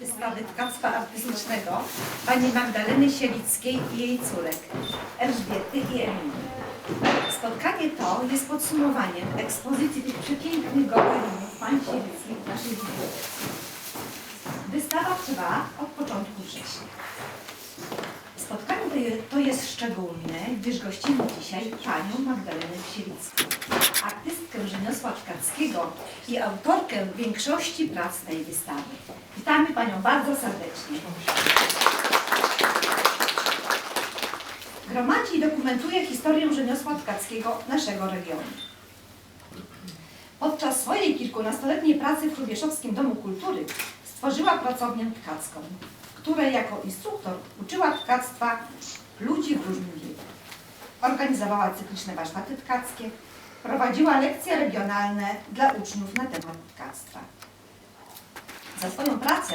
wystawy tkactwa artystycznego pani Magdaleny Sielickiej i jej córek Elżbiety i Emilii. Spotkanie to jest podsumowaniem ekspozycji tych przepięknych gobelinów pań Sielickich w naszej bibliotece. Wystawa trwa od początku września. Spotkanie to jest szczególne, gdyż gościmy dzisiaj panią Magdalenę Sielicką, artystkę rzemiosła tkackiego i autorkę większości prac tej wystawy. Witamy panią bardzo serdecznie. Gromadzi i dokumentuje historię rzemiosła tkackiego naszego regionu. Podczas swojej kilkunastoletniej pracy w Hrubieszowskim Domu Kultury stworzyła pracownię tkacką, której jako instruktor uczyła tkactwa ludzi w różnym wieku. Organizowała cykliczne warsztaty tkackie, prowadziła lekcje regionalne dla uczniów na temat tkactwa. Za swoją pracę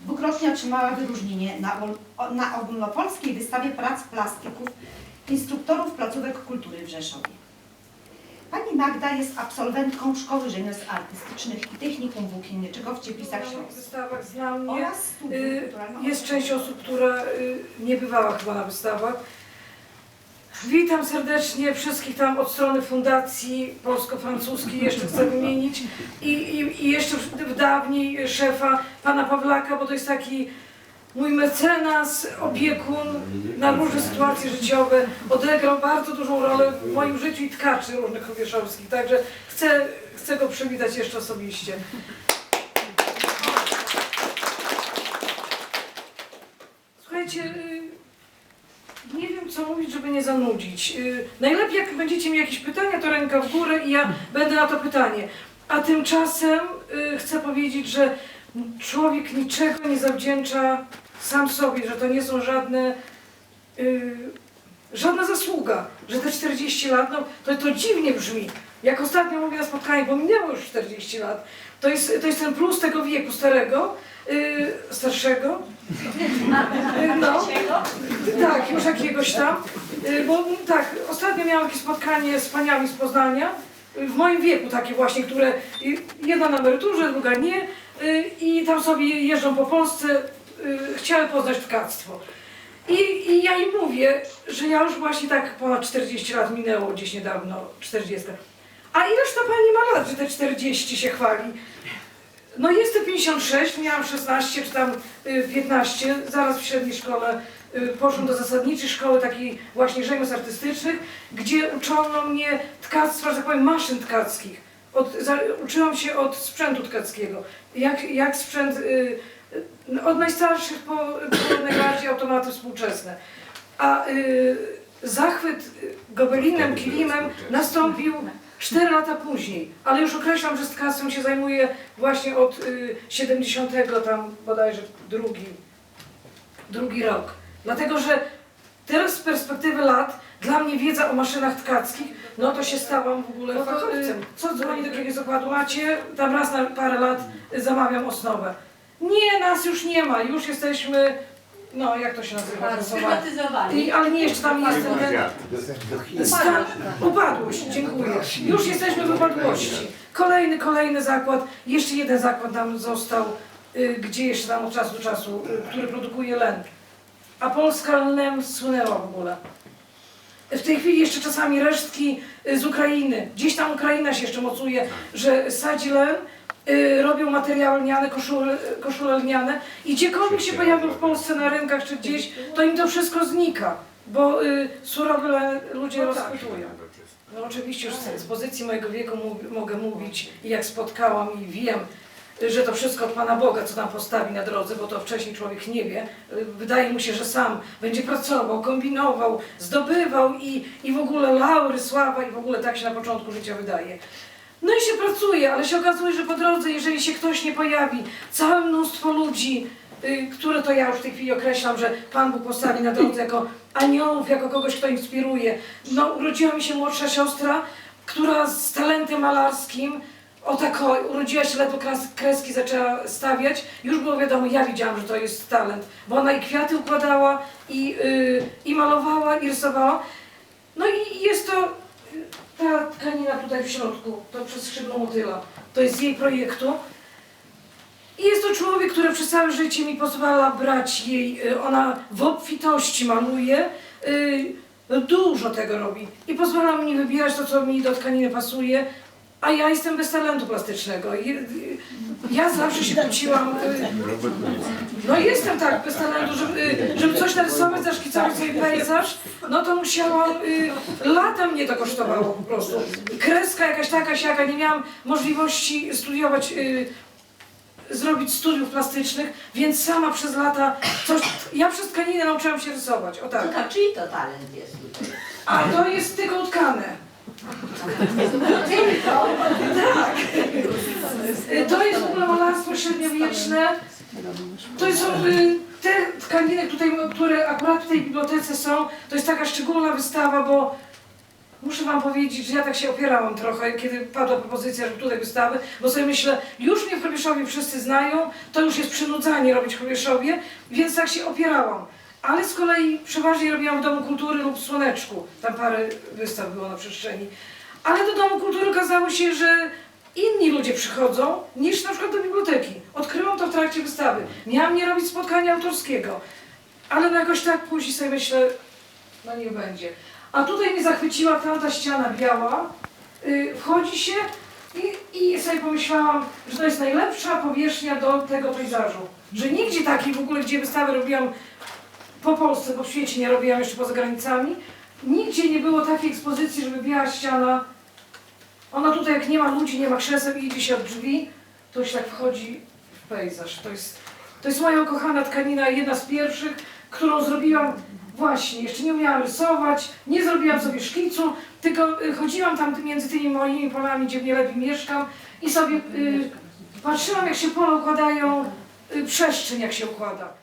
dwukrotnie otrzymała wyróżnienie na, na ogólnopolskiej wystawie prac plastyków instruktorów placówek kultury w Rzeszowie. Pani Magda jest absolwentką Szkoły Rzemiosł Artystycznych i Technikum Włókienniczego w Cieplisach W Śląskich znam mnie. oraz Y. Jest część osób, która y, nie bywała chyba na wystawach. Witam serdecznie wszystkich tam od strony Fundacji Polsko-Francuskiej, jeszcze chcę wymienić i, i, i jeszcze dawniej szefa pana Pawlaka, bo to jest taki mój mecenas, opiekun na różne sytuacje życiowe. Odegrał bardzo dużą rolę w moim życiu i tkaczy różnych chowieszowskich, także chcę, chcę go przywitać jeszcze osobiście. Słuchajcie, nie wiem co mówić, żeby nie zanudzić. Y, Najlepiej jak będziecie mieli jakieś pytania, to ręka w górę i ja będę na to pytanie. A tymczasem y, chcę powiedzieć, że człowiek niczego nie zawdzięcza sam sobie, że to nie są żadne, y, żadna zasługa, że te 40 lat, no to, to dziwnie brzmi. Jak ostatnio mówię na spotkaniu, bo minęło już 40 lat, to jest, to jest ten plus tego wieku starego, y, starszego, już jakiegoś tam. Y, Bo tak, ostatnio miałam jakieś spotkanie z paniami z Poznania, y, w moim wieku takie właśnie, które jedna na emeryturze, druga nie y, i tam sobie jeżdżą po Polsce, chciały poznać tkactwo. I, I ja im mówię, że ja już właśnie tak ponad 40 lat minęło gdzieś niedawno, 40. A ileż ta pani ma lat, że te 40 się chwali? No jestem 56, miałam 16 czy tam y, 15, zaraz w średniej szkole poszłam do zasadniczej szkoły takiej właśnie rzemiosł artystycznych, gdzie uczono mnie tkactwa, że tak powiem, maszyn tkackich. Od, za, uczyłam się od sprzętu tkackiego. Jak, jak sprzęt, y, y, od najstarszych po, po najbardziej automaty współczesne. A y, zachwyt y, gobelinem, kilimem nastąpił 4 lata później, ale już określam, że z tkactwem się zajmuję właśnie od y, 70 tam bodajże drugi, drugi rok. Dlatego, że teraz z perspektywy lat dla mnie wiedza o maszynach tkackich, no to się stałam w ogóle fachowcem. Co dzwoni do jakiegoś zakładu macie, tam raz na parę lat y, zamawiam osnowę. Nie, nas już nie ma, już jesteśmy, no jak to się nazywa? Sprywatyzowali. I, ale nie, jeszcze tam jest ten... Stan, upadłość, dziękuję. Już jesteśmy w upadłości. Kolejny, kolejny zakład, jeszcze jeden zakład nam został, y, gdzie jeszcze tam od czasu do czasu, y, który produkuje len. A Polska lnem słynęła w ogóle. W tej chwili jeszcze czasami resztki y, z Ukrainy. Gdzieś tam Ukraina się jeszcze mocuje, że sadzi len, y, robią materiały lniane, koszule, koszule lniane i gdziekolwiek się pojawią w Polsce na rynkach czy gdzieś, to im to wszystko znika, bo y, surowy len ludzie rozpytują. No oczywiście już z, pozycji mojego wieku mogę mówić i jak spotkałam i wiem, że to wszystko od Pana Boga, co nam postawi na drodze, bo to wcześniej człowiek nie wie. Wydaje mu się, że sam będzie pracował, kombinował, zdobywał i, i w ogóle laury, sława i w ogóle tak się na początku życia wydaje. No i się pracuje, ale się okazuje, że po drodze, jeżeli się ktoś nie pojawi, całe mnóstwo ludzi, y, które to ja już w tej chwili określam, że Pan Bóg postawi na drodze jako aniołów, jako kogoś, kto inspiruje. No, urodziła mi się młodsza siostra, która z talentem malarskim, o tak o, urodziła się, ledwo kres, kreski zaczęła stawiać, już było wiadomo, ja widziałam, że to jest talent, bo ona i kwiaty układała, i, y, i malowała, i rysowała. No i jest to y, ta tkanina tutaj w środku, to przez skrzydło motyla. To jest jej projektu. I jest to człowiek, który przez całe życie mi pozwala brać jej, y, ona w obfitości maluje, y, no dużo tego robi i pozwala mi wybierać to, co mi do tkaniny pasuje, a ja jestem bez talentu plastycznego. Ja zawsze się kłóciłam, y, no jestem tak bez talentu, żeby, y, żeby coś narysować, zaszkicować sobie pejzaż, no to musiałam, y, lata mnie to kosztowało po prostu. Kreska jakaś taka, siaka, nie miałam możliwości studiować, zrobić studiów plastycznych, więc sama przez lata coś, ja przez tkaninę nauczyłam się rysować, o tak. Tylko czyj to talent jest? A to jest tylko utkane. Tak. To jest malarstwo średniowieczne. To są y, te tkaniny, tutaj, które akurat w tej bibliotece są. To jest taka szczególna wystawa, bo muszę Wam powiedzieć, że ja tak się opierałam trochę, kiedy padła propozycja, żeby tutaj wystawy, bo sobie myślę, już mnie w Chrobieszowie wszyscy znają, to już jest przynudzanie robić w Chrobieszowie, więc tak się opierałam. Ale z kolei przeważnie robiłam w Domu Kultury lub Słoneczku. Tam parę wystaw było na przestrzeni. Ale do Domu Kultury okazało się, że inni ludzie przychodzą niż na przykład do biblioteki. Odkryłam to w trakcie wystawy. Miałam nie robić spotkania autorskiego. Ale no jakoś tak później sobie myślę, no niech będzie. A tutaj mnie zachwyciła tamta ściana biała. Yy, wchodzi się i, i sobie pomyślałam, że to jest najlepsza powierzchnia do tego pejzażu. Że nigdzie takiej w ogóle, gdzie wystawy robiłam po Polsce, bo w świecie nie robiłam jeszcze poza granicami, nigdzie nie było takiej ekspozycji, żeby biała ściana ona tutaj jak nie ma ludzi, nie ma krzeseł i idzie się od drzwi, to się tak wchodzi w pejzaż. To jest, to jest moja ukochana tkanina, jedna z pierwszych, którą zrobiłam właśnie. Jeszcze nie umiałam rysować, nie zrobiłam sobie szkicu, tylko y, chodziłam tam między tymi moimi polami, gdzie mnie lepiej mieszkam i sobie y, patrzyłam jak się pola układają, y, przestrzeń jak się układa.